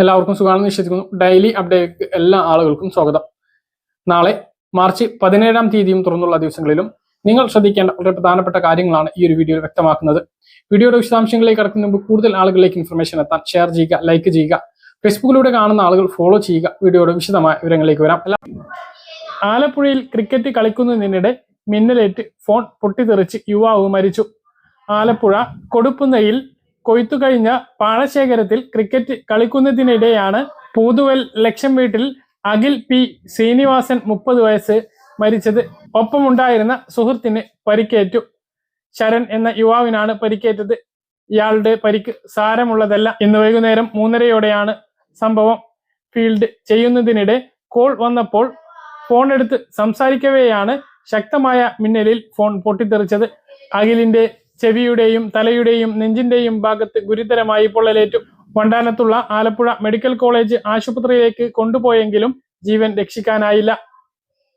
എല്ലാവർക്കും സുഖമാണെന്ന് വിശ്വസിക്കുന്നു. ഡെയിലി അപ്ഡേറ്റ് എല്ലാ ആളുകൾക്കും സ്വാഗതം. നാളെ മാർച്ച് പതിനേഴാം തീയതിയും തുറന്നുള്ള ദിവസങ്ങളിലും നിങ്ങൾ ശ്രദ്ധിക്കേണ്ട വളരെ പ്രധാനപ്പെട്ട കാര്യങ്ങളാണ് ഈ ഒരു വീഡിയോയിൽ വ്യക്തമാക്കുന്നത്. വീഡിയോയുടെ വിശദാംശങ്ങളിലേക്ക് കടക്കുന്ന മുമ്പ് കൂടുതൽ ആളുകളിലേക്ക് ഇൻഫർമേഷൻ എത്താൻ ഷെയർ ചെയ്യുക ലൈക്ക് ചെയ്യുക ഫേസ്ബുക്കിലൂടെ കാണുന്ന ആളുകൾ ഫോളോ ചെയ്യുക വീഡിയോയുടെ വിശദമായ വിവരങ്ങളിലേക്ക് വരാം. ആലപ്പുഴയിൽ ക്രിക്കറ്റ് കളിക്കുന്നതിനിടെ മിന്നലേറ്റ് ഫോൺ പൊട്ടിത്തെറിച്ച് യുവാവ് മരിച്ചു. ആലപ്പുഴ കൊടുപ്പുന്നയിൽ കൊയ്ത്തു കഴിഞ്ഞ പാടശേഖരത്തിൽ ക്രിക്കറ്റ് കളിക്കുന്നതിനിടെയാണ് പൂതുവൽ ലക്ഷം വീട്ടിൽ അഖിൽ പി ശ്രീനിവാസൻ മുപ്പത് വയസ്സ് മരിച്ചത്. ഒപ്പമുണ്ടായിരുന്ന സുഹൃത്തിന് പരിക്കേറ്റു. ശരൺ എന്ന യുവാവിനാണ് പരിക്കേറ്റത്. ഇയാളുടെ പരിക്ക് സാരമുള്ളതല്ല. ഇന്ന് വൈകുന്നേരം മൂന്നരയോടെയാണ് സംഭവം. ഫീൽഡ് ചെയ്യുന്നതിനിടെ കോൾ വന്നപ്പോൾ ഫോൺ എടുത്ത് സംസാരിക്കവെയാണ് ശക്തമായ മിന്നലിൽ ഫോൺ പൊട്ടിത്തെറിച്ചത്. അഖിലിന്റെ ചെവിയുടെയും തലയുടെയും നെഞ്ചിന്റെയും ഭാഗത്ത് ഗുരുതരമായി പൊള്ളലേറ്റു. വണ്ടാനത്തുള്ള ആലപ്പുഴ മെഡിക്കൽ കോളേജ് ആശുപത്രിയിലേക്ക് കൊണ്ടുപോയെങ്കിലും ജീവൻ രക്ഷിക്കാനായില്ല.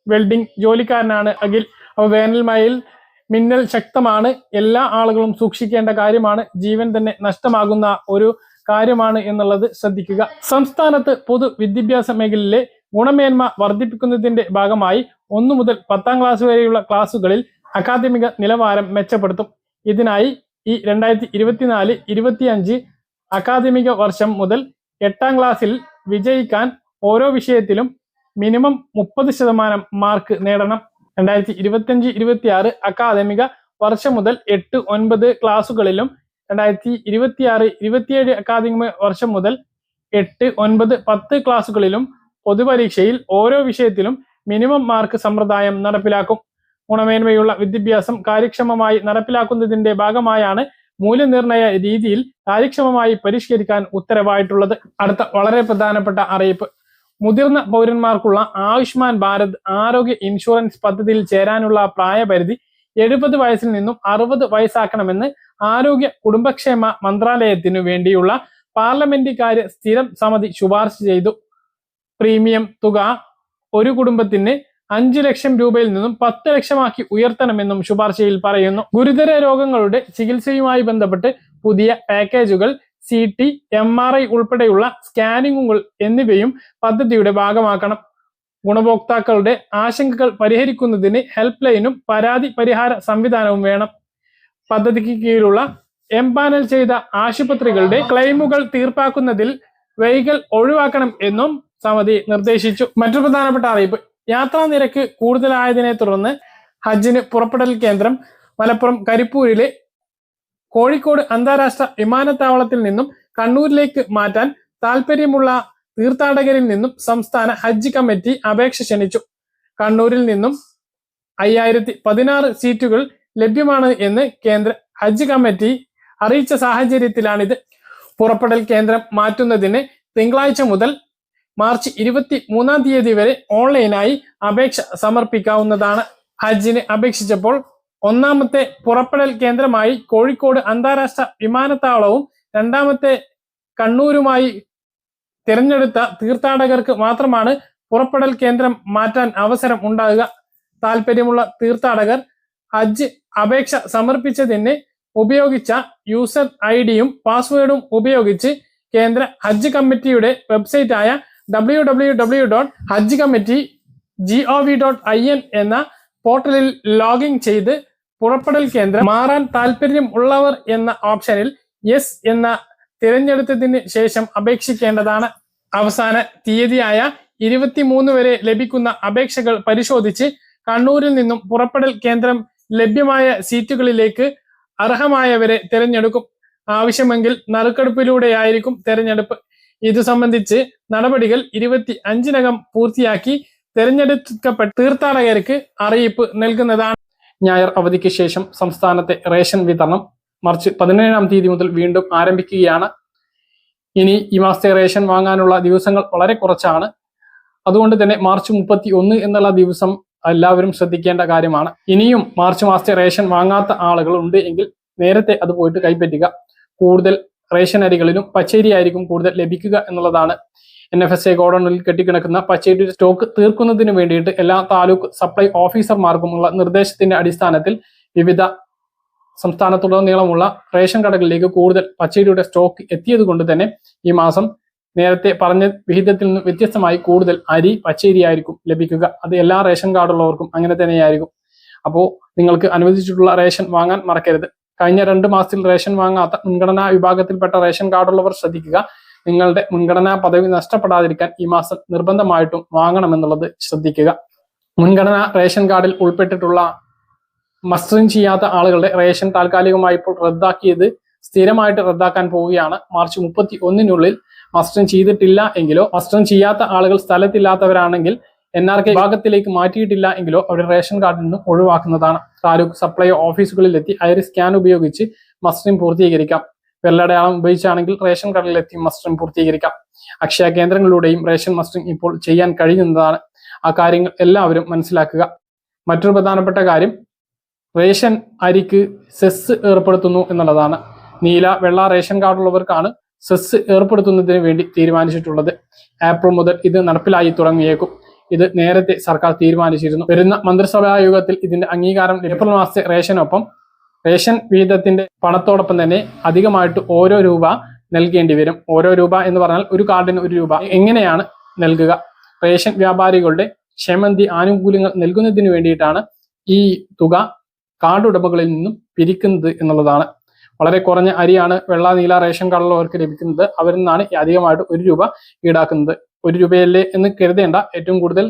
വെൽഡിംഗ് ജോലിക്കാരനാണ് അഖിൽ. അവ വേനൽമയിൽ മിന്നൽ ശക്തമാണ്. എല്ലാ ആളുകളും സൂക്ഷിക്കേണ്ട കാര്യമാണ്. ജീവൻ തന്നെ നഷ്ടമാകുന്ന ഒരു കാര്യമാണ് എന്നുള്ളത് ശ്രദ്ധിക്കുക. സംസ്ഥാനത്ത് പൊതു വിദ്യാഭ്യാസ മേഖലയിലെ ഗുണമേന്മ വർദ്ധിപ്പിക്കുന്നതിന്റെ ഭാഗമായി ഒന്നു മുതൽ പത്താം ക്ലാസ് വരെയുള്ള ക്ലാസുകളിൽ അക്കാദമിക നിലവാരം മെച്ചപ്പെടുത്തും. ഇതിനായി ഈ രണ്ടായിരത്തി ഇരുപത്തിനാല് ഇരുപത്തിയഞ്ച് അക്കാദമിക വർഷം മുതൽ എട്ടാം ക്ലാസ്സിൽ വിജയിക്കാൻ ഓരോ വിഷയത്തിലും മിനിമം മുപ്പത് ശതമാനം മാർക്ക് നേടണം. രണ്ടായിരത്തി ഇരുപത്തിയഞ്ച് ഇരുപത്തിയാറ് അക്കാദമിക വർഷം മുതൽ എട്ട് ഒൻപത് ക്ലാസ്സുകളിലും രണ്ടായിരത്തി ഇരുപത്തിയാറ് ഇരുപത്തിയേഴ് അക്കാദമിക വർഷം മുതൽ എട്ട് ഒൻപത് പത്ത് ക്ലാസ്സുകളിലും പൊതുപരീക്ഷയിൽ ഓരോ വിഷയത്തിലും മിനിമം മാർക്ക് സമ്പ്രദായം നടപ്പിലാക്കും. ഗുണമേന്മയുള്ള വിദ്യാഭ്യാസം കാര്യക്ഷമമായി നടപ്പിലാക്കുന്നതിന്റെ ഭാഗമായാണ് മൂല്യനിർണയ രീതിയിൽ കാര്യക്ഷമമായി പരിഷ്കരിക്കാൻ ഉത്തരവായിട്ടുള്ളത്. അടുത്ത വളരെ പ്രധാനപ്പെട്ട അറിയിപ്പ്. മുതിർന്ന പൗരന്മാർക്കുള്ള ആയുഷ്മാൻ ഭാരത് ആരോഗ്യ ഇൻഷുറൻസ് പദ്ധതിയിൽ ചേരാനുള്ള പ്രായപരിധി എഴുപത് വയസ്സിൽ നിന്നും അറുപത് വയസ്സാക്കണമെന്ന് ആരോഗ്യ കുടുംബക്ഷേമ മന്ത്രാലയത്തിനു വേണ്ടിയുള്ള പാർലമെന്റ് കാര്യ സ്ഥിരം സമിതി ശുപാർശ ചെയ്തു. പ്രീമിയം തുക ഒരു കുടുംബത്തിന് അഞ്ചു ലക്ഷം രൂപയിൽ നിന്നും പത്ത് ലക്ഷമാക്കി ഉയർത്തണമെന്നും ശുപാർശയിൽ പറയുന്നു. ഗുരുതര രോഗങ്ങളുടെ ചികിത്സയുമായി ബന്ധപ്പെട്ട് പുതിയ പാക്കേജുകൾ C T M R I ഉൾപ്പെടെയുള്ള സ്കാനിങ്ങുകൾ എന്നിവയും പദ്ധതിയുടെ ഭാഗമാക്കണം. ഗുണഭോക്താക്കളുടെ ആശങ്കകൾ പരിഹരിക്കുന്നതിന് ഹെൽപ്പ് ലൈനും പരാതി പരിഹാര സംവിധാനവും വേണം. പദ്ധതിക്ക് കീഴിലുള്ള എംപാനൽ ചെയ്ത ആശുപത്രികളുടെ ക്ലെയിമുകൾ തീർപ്പാക്കുന്നതിൽ വൈകൽ ഒഴിവാക്കണം എന്നും സമിതി നിർദ്ദേശിച്ചു. മറ്റൊരു പ്രധാനപ്പെട്ട അറിയിപ്പ്. യാത്രാ നിരക്ക് കൂടുതലായതിനെ തുടർന്ന് ഹജ്ജിന് പുറപ്പെടൽ കേന്ദ്രം മലപ്പുറം കരിപ്പൂരിലെ കോഴിക്കോട് അന്താരാഷ്ട്ര വിമാനത്താവളത്തിൽ നിന്നും കണ്ണൂരിലേക്ക് മാറ്റാൻ താൽപ്പര്യമുള്ള തീർത്ഥാടകരിൽ നിന്നും സംസ്ഥാന ഹജ്ജ് കമ്മിറ്റി അപേക്ഷ ക്ഷണിച്ചു. കണ്ണൂരിൽ നിന്നും അയ്യായിരത്തി പതിനാറ് സീറ്റുകൾ ലഭ്യമാണ് എന്ന് കേന്ദ്ര ഹജ്ജ് കമ്മിറ്റി അറിയിച്ച സാഹചര്യത്തിലാണിത്. പുറപ്പെടൽ കേന്ദ്രം മാറ്റുന്നതിന് തിങ്കളാഴ്ച മുതൽ മാർച്ച് ഇരുപത്തി മൂന്നാം തീയതി വരെ ഓൺലൈനായി അപേക്ഷ സമർപ്പിക്കാവുന്നതാണ്. ഹജ്ജിന് അപേക്ഷിച്ചപ്പോൾ ഒന്നാമത്തെ പുറപ്പെടൽ കേന്ദ്രമായി കോഴിക്കോട് അന്താരാഷ്ട്ര വിമാനത്താവളവും രണ്ടാമത്തെ കണ്ണൂരുമായി തിരഞ്ഞെടുത്ത തീർത്ഥാടകർക്ക് മാത്രമാണ് പുറപ്പെടൽ കേന്ദ്രം മാറ്റാൻ അവസരം ഉണ്ടാകുക. താല്പര്യമുള്ള തീർത്ഥാടകർ ഹജ്ജ് അപേക്ഷ സമർപ്പിച്ചതിന് ഉപയോഗിച്ച യൂസർ ഐ ഡിയും പാസ്വേഡും ഉപയോഗിച്ച് കേന്ദ്ര ഹജ്ജ് കമ്മിറ്റിയുടെ വെബ്സൈറ്റായ W W W dot hajj committee G O V dot I N എന്ന പോർട്ടലിൽ ലോഗിൻ ചെയ്ത് പുറപ്പെടൽ കേന്ദ്രം മാറാൻ താല്പര്യം ഉള്ളവർ എന്ന ഓപ്ഷനിൽ യെസ് എന്ന തിരഞ്ഞെടുത്തതിന് ശേഷം അപേക്ഷിക്കേണ്ടതാണ്. അവസാന തീയതിയായ ഇരുപത്തിമൂന്ന് വരെ ലഭിക്കുന്ന അപേക്ഷകൾ പരിശോധിച്ച് കണ്ണൂരിൽ നിന്നും പുറപ്പെടൽ കേന്ദ്രം ലഭ്യമായ സീറ്റുകളിലേക്ക് അർഹമായവരെ തിരഞ്ഞെടുക്കും. ആവശ്യമെങ്കിൽ നറുക്കെടുപ്പിലൂടെയായിരിക്കും തിരഞ്ഞെടുപ്പ്. ഇത് സംബന്ധിച്ച് നടപടികൾ ഇരുപത്തി അഞ്ചിനകം പൂർത്തിയാക്കി തെരഞ്ഞെടുക്കപ്പെട്ട തീർത്ഥാടകർക്ക് അറിയിപ്പ് നൽകുന്നതാണ്. ഞായർ അവധിക്ക് ശേഷം സംസ്ഥാനത്തെ റേഷൻ വിതരണം മാർച്ച് പതിനേഴാം തീയതി മുതൽ വീണ്ടും ആരംഭിക്കുകയാണ്. ഇനി ഈ മാസത്തെ റേഷൻ വാങ്ങാനുള്ള ദിവസങ്ങൾ വളരെ കുറച്ചാണ്. അതുകൊണ്ട് തന്നെ മാർച്ച് മുപ്പത്തി ഒന്ന് എന്നുള്ള ദിവസം എല്ലാവരും ശ്രദ്ധിക്കേണ്ട കാര്യമാണ്. ഇനിയും മാർച്ച് മാസത്തെ റേഷൻ വാങ്ങാത്ത ആളുകൾ ഉണ്ട് എങ്കിൽ നേരത്തെ അത് പോയിട്ട് കൈപ്പറ്റുക. കൂടുതൽ റേഷൻ അരികളിലും പച്ചരി ആയിരിക്കും കൂടുതൽ ലഭിക്കുക എന്നുള്ളതാണ്. എൻ എഫ് എസ് എ ഗോഡൌണിൽ കെട്ടിക്കിടക്കുന്ന പച്ചരി സ്റ്റോക്ക് തീർക്കുന്നതിന് വേണ്ടിയിട്ട് എല്ലാ താലൂക്ക് സപ്ലൈ ഓഫീസർമാർക്കുമുള്ള നിർദ്ദേശത്തിന്റെ അടിസ്ഥാനത്തിൽ വിവിധ സംസ്ഥാനത്തുടനീളമുള്ള റേഷൻ കടകളിലേക്ക് കൂടുതൽ പച്ചരിയുടെ സ്റ്റോക്ക് എത്തിയത് കൊണ്ട് തന്നെ ഈ മാസം നേരത്തെ പറഞ്ഞ വിഹിതത്തിൽ നിന്ന് വ്യത്യസ്തമായി കൂടുതൽ അരി പച്ചരി ആയിരിക്കും ലഭിക്കുക. അത് എല്ലാ റേഷൻ കാർഡുള്ളവർക്കും അങ്ങനെ തന്നെയായിരിക്കും. അപ്പോൾ നിങ്ങൾക്ക് അനുവദിച്ചിട്ടുള്ള റേഷൻ വാങ്ങാൻ മറക്കരുത്. കഴിഞ്ഞ രണ്ട് മാസത്തിൽ റേഷൻ വാങ്ങാത്ത മുൻഗണനാ വിഭാഗത്തിൽപ്പെട്ട റേഷൻ കാർഡുള്ളവർ ശ്രദ്ധിക്കുക. നിങ്ങളുടെ മുൻഗണനാ പദവി നഷ്ടപ്പെടാതിരിക്കാൻ ഈ മാസം നിർബന്ധമായിട്ടും വാങ്ങണമെന്നുള്ളത് ശ്രദ്ധിക്കുക. മുൻഗണനാ റേഷൻ കാർഡിൽ ഉൾപ്പെട്ടിട്ടുള്ള മസ്റ്ററിംഗ് ചെയ്യാത്ത ആളുകളുടെ റേഷൻ താൽക്കാലികമായി ഇപ്പോൾ റദ്ദാക്കിയത് സ്ഥിരമായിട്ട് റദ്ദാക്കാൻ പോവുകയാണ്. മാർച്ച് മുപ്പത്തി ഒന്നിനുള്ളിൽ മസ്റ്ററിംഗ് ചെയ്തിട്ടില്ല എങ്കിലോ മസ്റ്ററിംഗ് ചെയ്യാത്ത ആളുകൾ സ്ഥലത്തില്ലാത്തവരാണെങ്കിൽ എൻ ആർ കെ വിഭാഗത്തിലേക്ക് മാറ്റിയിട്ടില്ല എങ്കിലോ അവരുടെ റേഷൻ കാർഡിൽ നിന്ന് ഒഴിവാക്കുന്നതാണ്. താലൂക്ക് സപ്ലൈ ഓഫീസുകളിലെത്തി ഐറി സ്കാൻ ഉപയോഗിച്ച് മസ്റ്റിം പൂർത്തീകരിക്കാം. വെള്ളടയാളം ഉപയോഗിച്ചാണെങ്കിൽ റേഷൻ കാർഡിലെത്തി മസ്റ്ററിംഗ് പൂർത്തീകരിക്കാം. അക്ഷയ കേന്ദ്രങ്ങളിലൂടെയും റേഷൻ മസ്റ്ററിംഗ് ഇപ്പോൾ ചെയ്യാൻ കഴിയുന്നതാണ്. ആ കാര്യങ്ങൾ എല്ലാവരും മനസ്സിലാക്കുക. മറ്റൊരു പ്രധാനപ്പെട്ട കാര്യം റേഷൻ അരിക്ക് സെസ് ഏർപ്പെടുത്തുന്നു എന്നുള്ളതാണ്. നീല വെള്ള റേഷൻ കാർഡുള്ളവർക്കാണ് സെസ് ഏർപ്പെടുത്തുന്നതിന് വേണ്ടി തീരുമാനിച്ചിട്ടുള്ളത്. ഏപ്രിൽ മുതൽ ഇത് നടപ്പിലായി തുടങ്ങിയേക്കും. ഇത് നേരത്തെ സർക്കാർ തീരുമാനിച്ചിരുന്നു. വരുന്ന മന്ത്രിസഭാ യോഗത്തിൽ ഇതിന്റെ അംഗീകാരം ഏപ്രിൽ മാസത്തെ റേഷനൊപ്പം റേഷൻ വിഹിതത്തിന്റെ പണത്തോടൊപ്പം തന്നെ അധികമായിട്ട് ഓരോ രൂപ നൽകേണ്ടി വരും. ഓരോ രൂപ എന്ന് പറഞ്ഞാൽ ഒരു കാർഡിന് ഒരു രൂപ. എങ്ങനെയാണ് നൽകുക? റേഷൻ വ്യാപാരികളുടെ ക്ഷേമന്തി ആനുകൂല്യങ്ങൾ നൽകുന്നതിന് വേണ്ടിയിട്ടാണ് ഈ തുക കാർഡ് ഉടമകളിൽ നിന്നും പിരിക്കുന്നത് എന്നുള്ളതാണ്. വളരെ കുറഞ്ഞ അരിയാണ് വെള്ള നീല റേഷൻ കാർഡുള്ളവർക്ക് ലഭിക്കുന്നത്. അവരിൽ നിന്നാണ് അധികമായിട്ട് ഒരു രൂപ ഈടാക്കുന്നത്. ഒരു രൂപയല്ലേ എന്ന് കരുതേണ്ട ഏറ്റവും കൂടുതൽ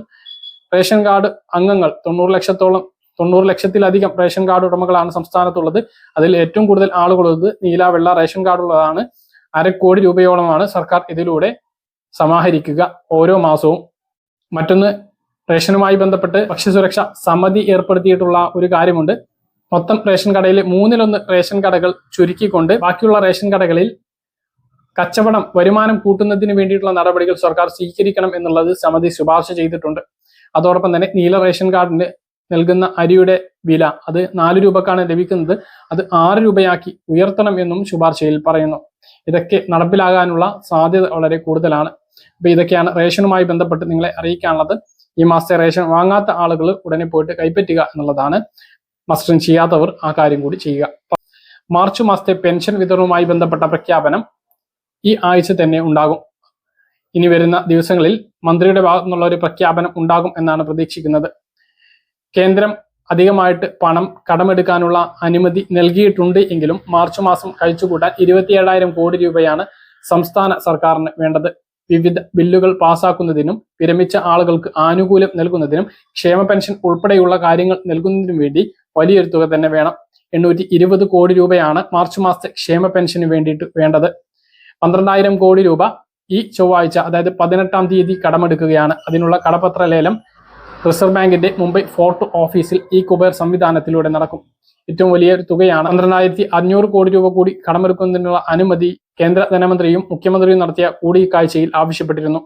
റേഷൻ കാർഡ് അംഗങ്ങൾ. തൊണ്ണൂറ് ലക്ഷത്തോളം തൊണ്ണൂറ് ലക്ഷത്തിലധികം റേഷൻ കാർഡ് ഉടമകളാണ് സംസ്ഥാനത്തുള്ളത്. അതിൽ ഏറ്റവും കൂടുതൽ ആളുകളുള്ളത് നീല വെള്ള റേഷൻ കാർഡുള്ളതാണ് അരക്കോടി രൂപയോളമാണ് സർക്കാർ ഇതിലൂടെ സമാഹരിക്കുക ഓരോ മാസവും. മറ്റൊന്ന് റേഷനുമായി ബന്ധപ്പെട്ട് ഭക്ഷ്യസുരക്ഷ സമിതി ഏർപ്പെടുത്തിയിട്ടുള്ള ഒരു കാര്യമുണ്ട്. മൊത്തം റേഷൻ കടയിൽ മൂന്നിലൊന്ന് റേഷൻ കടകൾ ചുരുക്കിക്കൊണ്ട് ബാക്കിയുള്ള റേഷൻ കടകളിൽ കച്ചവടം വരുമാനം കൂട്ടുന്നതിന് വേണ്ടിയിട്ടുള്ള നടപടികൾ സർക്കാർ സ്വീകരിക്കണം എന്നുള്ളത് സമിതി ശുപാർശ ചെയ്തിട്ടുണ്ട്. അതോടൊപ്പം തന്നെ നീല റേഷൻ കാർഡിന് നൽകുന്ന അരിയുടെ വില അത് നാല് രൂപക്കാണ് ലഭിക്കുന്നത്. അത് ആറ് രൂപയാക്കി ഉയർത്തണം എന്നും ശുപാർശയിൽ പറയുന്നു. ഇതൊക്കെ നടപ്പിലാകാനുള്ള സാധ്യത വളരെ കൂടുതലാണ്. അപ്പൊ ഇതൊക്കെയാണ് റേഷനുമായി ബന്ധപ്പെട്ട് നിങ്ങളെ അറിയിക്കാനുള്ളത്. ഈ മാസത്തെ റേഷൻ വാങ്ങാത്ത ആളുകൾ ഉടനെ പോയിട്ട് കൈപ്പറ്റുക എന്നുള്ളതാണ്. മസ്റ്ററിങ് ചെയ്യാത്തവർ ആ കാര്യം കൂടി ചെയ്യുക. മാർച്ച് മാസത്തെ പെൻഷൻ വിതരണവുമായി ബന്ധപ്പെട്ട പ്രഖ്യാപനം ഈ ആഴ്ച തന്നെ ഉണ്ടാകും. ഇനി വരുന്ന ദിവസങ്ങളിൽ മന്ത്രിയുടെ ഭാഗത്തു നിന്നുള്ള ഒരു പ്രഖ്യാപനം ഉണ്ടാകും എന്നാണ് പ്രതീക്ഷിക്കുന്നത്. കേന്ദ്രം അധികമായിട്ട് പണം കടമെടുക്കാനുള്ള അനുമതി നൽകിയിട്ടുണ്ട് എങ്കിലും മാർച്ച് മാസം കഴിച്ചുകൂട്ടാൻ ഇരുപത്തിയേഴായിരം കോടി രൂപയാണ് സംസ്ഥാന സർക്കാരിന് വേണ്ടത്. വിവിധ ബില്ലുകൾ പാസാക്കുന്നതിനും വിരമിച്ച ആളുകൾക്ക് ആനുകൂല്യം നൽകുന്നതിനും ക്ഷേമ പെൻഷൻ ഉൾപ്പെടെയുള്ള കാര്യങ്ങൾ നൽകുന്നതിനും വേണ്ടി വലിയൊരു തുക തന്നെ വേണം. എണ്ണൂറ്റി കോടി രൂപയാണ് മാർച്ച് മാസത്തെ ക്ഷേമ പെൻഷന് വേണ്ടിയിട്ട് വേണ്ടത്. പന്ത്രണ്ടായിരം കോടി രൂപ ഈ ചൊവ്വാഴ്ച അതായത് പതിനെട്ടാം തീയതി കടമെടുക്കുകയാണ്. അതിനുള്ള കടപത്ര ലേലം റിസർവ് ബാങ്കിന്റെ മുംബൈ ഫോർട്ട് ഓഫീസിൽ ഈ കുബേർ സംവിധാനത്തിലൂടെ നടക്കും. ഏറ്റവും വലിയ ഒരു തുകയാണ്. പന്ത്രണ്ടായിരത്തി അഞ്ഞൂറ് കോടി രൂപ കൂടി കടമെടുക്കുന്നതിനുള്ള അനുമതി കേന്ദ്ര ധനമന്ത്രിയും മുഖ്യമന്ത്രിയും നടത്തിയ കൂടിക്കാഴ്ചയിൽ ആവശ്യപ്പെട്ടിരുന്നു.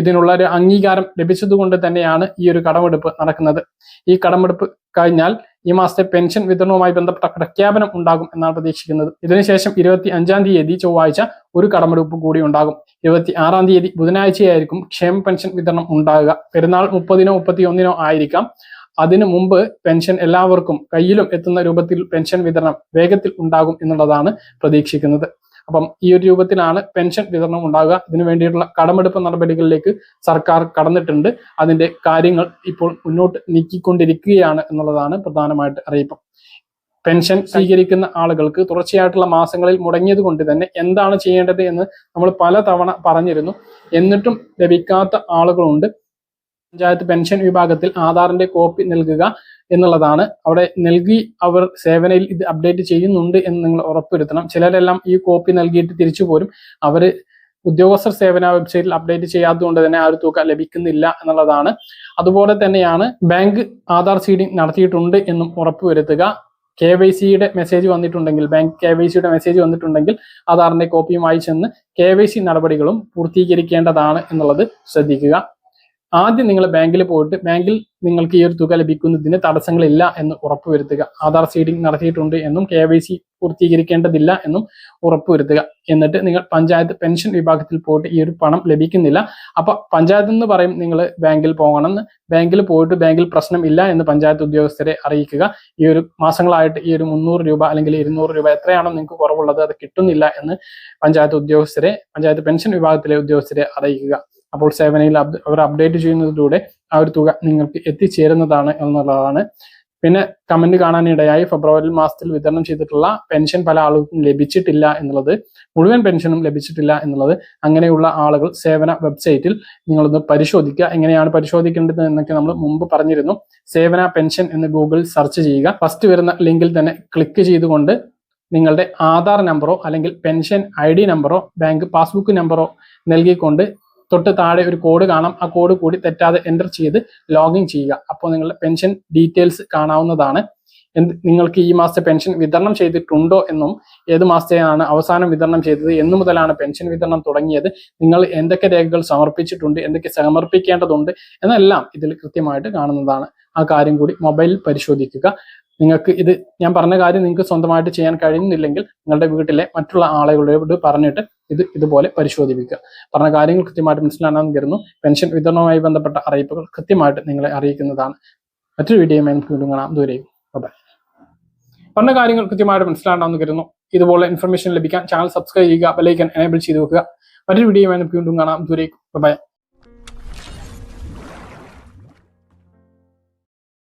ഇതിനുള്ള ഒരു അംഗീകാരം ലഭിച്ചതുകൊണ്ട് തന്നെയാണ് ഈ ഒരു കടമെടുപ്പ് നടക്കുന്നത്. ഈ കടമെടുപ്പ് കഴിഞ്ഞാൽ ഈ മാസത്തെ പെൻഷൻ വിതരണവുമായി ബന്ധപ്പെട്ട പ്രഖ്യാപനം ഉണ്ടാകും എന്നാണ് പ്രതീക്ഷിക്കുന്നത്. ഇതിനുശേഷം ഇരുപത്തി അഞ്ചാം തീയതി ചൊവ്വാഴ്ച ഒരു കടമെടുപ്പ് കൂടി ഉണ്ടാകും. ഇരുപത്തി ആറാം തീയതി ബുധനാഴ്ചയായിരിക്കും ക്ഷേമ പെൻഷൻ വിതരണം ഉണ്ടാകുക. പെരുന്നാൾ മുപ്പതിനോ മുപ്പത്തി ഒന്നിനോ ആയിരിക്കാം. അതിനു മുമ്പ് പെൻഷൻ എല്ലാവർക്കും കയ്യിലും എത്തുന്ന രൂപത്തിൽ പെൻഷൻ വിതരണം വേഗത്തിൽ ഉണ്ടാകും എന്നുള്ളതാണ് പ്രതീക്ഷിക്കുന്നത്. അപ്പം ഈ ഒരു രൂപത്തിലാണ് പെൻഷൻ വിതരണം ഉണ്ടാവുക. ഇതിനു വേണ്ടിയിട്ടുള്ള കടമെടുപ്പ് നടപടികളിലേക്ക് സർക്കാർ കടന്നിട്ടുണ്ട്. അതിന്റെ കാര്യങ്ങൾ ഇപ്പോൾ മുന്നോട്ട് നീക്കിക്കൊണ്ടിരിക്കുകയാണ് എന്നുള്ളതാണ് പ്രധാനമായിട്ട് അറിയിപ്പ്. പെൻഷൻ സ്വീകരിക്കുന്ന ആളുകൾക്ക് തുടർച്ചയായിട്ടുള്ള മാസങ്ങളിൽ മുടങ്ങിയത് കൊണ്ട് തന്നെ എന്താണ് ചെയ്യേണ്ടത് എന്ന് നമ്മൾ പല തവണ പറഞ്ഞിരുന്നു. എന്നിട്ടും ലഭിക്കാത്ത ആളുകളുണ്ട്. പഞ്ചായത്ത് പെൻഷൻ വിഭാഗത്തിൽ ആധാറിന്റെ കോപ്പി നൽകുക എന്നുള്ളതാണ്. അവിടെ നൽകി അവർ സേവനയിൽ ഇത് അപ്ഡേറ്റ് ചെയ്യുന്നുണ്ട് എന്ന് നിങ്ങൾ ഉറപ്പുവരുത്തണം. ചിലരെല്ലാം ഈ കോപ്പി നൽകിയിട്ട് തിരിച്ചു പോരും. അവർ ഉദ്യോഗസ്ഥർ സേവന വെബ്സൈറ്റിൽ അപ്ഡേറ്റ് ചെയ്യാത്തതുകൊണ്ട് തന്നെ ആ ഒരു തുക ലഭിക്കുന്നില്ല എന്നുള്ളതാണ്. അതുപോലെ തന്നെയാണ് ബാങ്ക് ആധാർ സീഡിംഗ് നടത്തിയിട്ടുണ്ട് എന്നും ഉറപ്പുവരുത്തുക. കെ വൈ സിയുടെ മെസ്സേജ് വന്നിട്ടുണ്ടെങ്കിൽ ബാങ്ക് കെ വൈ സിയുടെ മെസ്സേജ് വന്നിട്ടുണ്ടെങ്കിൽ ആധാറിന്റെ കോപ്പിയുമായി ചെന്ന് കെ വൈ സി നടപടികളും പൂർത്തീകരിക്കേണ്ടതാണ് എന്നുള്ളത് ശ്രദ്ധിക്കുക. ആദ്യം നിങ്ങൾ ബാങ്കിൽ പോയിട്ട് ബാങ്കിൽ നിങ്ങൾക്ക് ഈ ഒരു തുക ലഭിക്കുന്നതിന് തടസ്സങ്ങളില്ല എന്ന് ഉറപ്പുവരുത്തുക. ആധാർ സീഡിംഗ് നടത്തിയിട്ടുണ്ട് എന്നും കെ വൈ സി പൂർത്തീകരിക്കേണ്ടതില്ല എന്നും ഉറപ്പുവരുത്തുക. എന്നിട്ട് നിങ്ങൾ പഞ്ചായത്ത് പെൻഷൻ വിഭാഗത്തിൽ പോയിട്ട് ഈ ഒരു പണം ലഭിക്കുന്നില്ല. അപ്പൊ പഞ്ചായത്ത് എന്ന് പറയും നിങ്ങൾ ബാങ്കിൽ പോകണം ബാങ്കിൽ പോയിട്ട് ബാങ്കിൽ പ്രശ്നം ഇല്ല എന്ന് പഞ്ചായത്ത് ഉദ്യോഗസ്ഥരെ അറിയിക്കുക. ഈ ഒരു മാസങ്ങളായിട്ട് ഈ ഒരു മുന്നൂറ് രൂപ അല്ലെങ്കിൽ ഇരുന്നൂറ് രൂപ എത്രയാണോ നിങ്ങൾക്ക് കുറവുള്ളത് അത് കിട്ടുന്നില്ല എന്ന് പഞ്ചായത്ത് ഉദ്യോഗസ്ഥരെ പഞ്ചായത്ത് പെൻഷൻ വിഭാഗത്തിലെ ഉദ്യോഗസ്ഥരെ അറിയിക്കുക. അപ്പോൾ സേവനയിൽ അവർ അപ്ഡേറ്റ് ചെയ്യുന്നതിലൂടെ ആ ഒരു തുക നിങ്ങൾക്ക് എത്തിച്ചേരുന്നതാണ് എന്നുള്ളതാണ്. പിന്നെ കമന്റ് കാണാനിടയായി. ഫെബ്രുവരി മാസത്തിൽ വിതരണം ചെയ്തിട്ടുള്ള പെൻഷൻ പല ആളുകൾക്കും ലഭിച്ചിട്ടില്ല എന്നുള്ളത് മുഴുവൻ പെൻഷനും ലഭിച്ചിട്ടില്ല എന്നുള്ളത് അങ്ങനെയുള്ള ആളുകൾ സേവന വെബ്സൈറ്റിൽ നിങ്ങളൊന്ന് പരിശോധിക്കുക. എങ്ങനെയാണ് പരിശോധിക്കേണ്ടത് എന്നൊക്കെ നമ്മൾ മുമ്പ് പറഞ്ഞിരുന്നു. സേവന പെൻഷൻ എന്ന് ഗൂഗിൾ സെർച്ച് ചെയ്യുക. ഫസ്റ്റ് വരുന്ന ലിങ്കിൽ തന്നെ ക്ലിക്ക് ചെയ്തുകൊണ്ട് നിങ്ങളുടെ ആധാർ നമ്പറോ അല്ലെങ്കിൽ പെൻഷൻ ഐ നമ്പറോ ബാങ്ക് പാസ്ബുക്ക് നമ്പറോ നൽകിക്കൊണ്ട് തൊട്ട് താഴെ ഒരു കോഡ് കാണാം. ആ കോഡ് കൂടി തെറ്റാതെ എന്റർ ചെയ്ത് ലോഗിൻ ചെയ്യുക. അപ്പോൾ നിങ്ങളുടെ പെൻഷൻ ഡീറ്റെയിൽസ് കാണാവുന്നതാണ്. എന്ത് നിങ്ങൾക്ക് ഈ മാസത്തെ പെൻഷൻ വിതരണം ചെയ്തിട്ടുണ്ടോ എന്നും ഏത് മാസത്തെയാണ് അവസാനം വിതരണം ചെയ്തത് എന്നു മുതലാണ് പെൻഷൻ വിതരണം തുടങ്ങിയത് നിങ്ങൾ എന്തൊക്കെ രേഖകൾ സമർപ്പിച്ചിട്ടുണ്ട് എന്തൊക്കെ സമർപ്പിക്കേണ്ടതുണ്ട് എന്നെല്ലാം ഇതിൽ കൃത്യമായിട്ട് കാണുന്നതാണ്. ആ കാര്യം കൂടി മൊബൈലിൽ പരിശോധിക്കുക. നിങ്ങൾക്ക് ഇത് ഞാൻ പറഞ്ഞ കാര്യം നിങ്ങൾക്ക് സ്വന്തമായിട്ട് ചെയ്യാൻ കഴിയുന്നില്ലെങ്കിൽ നിങ്ങളുടെ വീട്ടിലെ മറ്റുള്ള ആളുകളോട് പറഞ്ഞിട്ട് ഇത് ഇതുപോലെ പരിശോധിപ്പിക്കുക. പറഞ്ഞ കാര്യങ്ങൾ കൃത്യമായിട്ട് മനസ്സിലാണെന്ന് കരുതുന്നു. പെൻഷൻ വിതരണവുമായി ബന്ധപ്പെട്ട അറിയിപ്പുകൾ കൃത്യമായിട്ട് നിങ്ങളെ അറിയിക്കുന്നതാണ്. മറ്റൊരു വീഡിയോയുമായി നമുക്ക് വീണ്ടും കാണാം. ദൂരെയും ബൈ പറഞ്ഞ കാര്യങ്ങൾ കൃത്യമായിട്ട് മനസ്സിലാണെന്ന് കരുതുന്നു. ഇതുപോലെ ഇൻഫർമേഷൻ ലഭിക്കാൻ ചാനൽ സബ്സ്ക്രൈബ് ചെയ്യുക ബെലൈക്കൻ എനേബിൾ ചെയ്ത് വെക്കുക. മറ്റൊരു വീഡിയോയുമായി നമുക്ക് വീണ്ടും കാണാം. ദൂരേക്കും ബൈ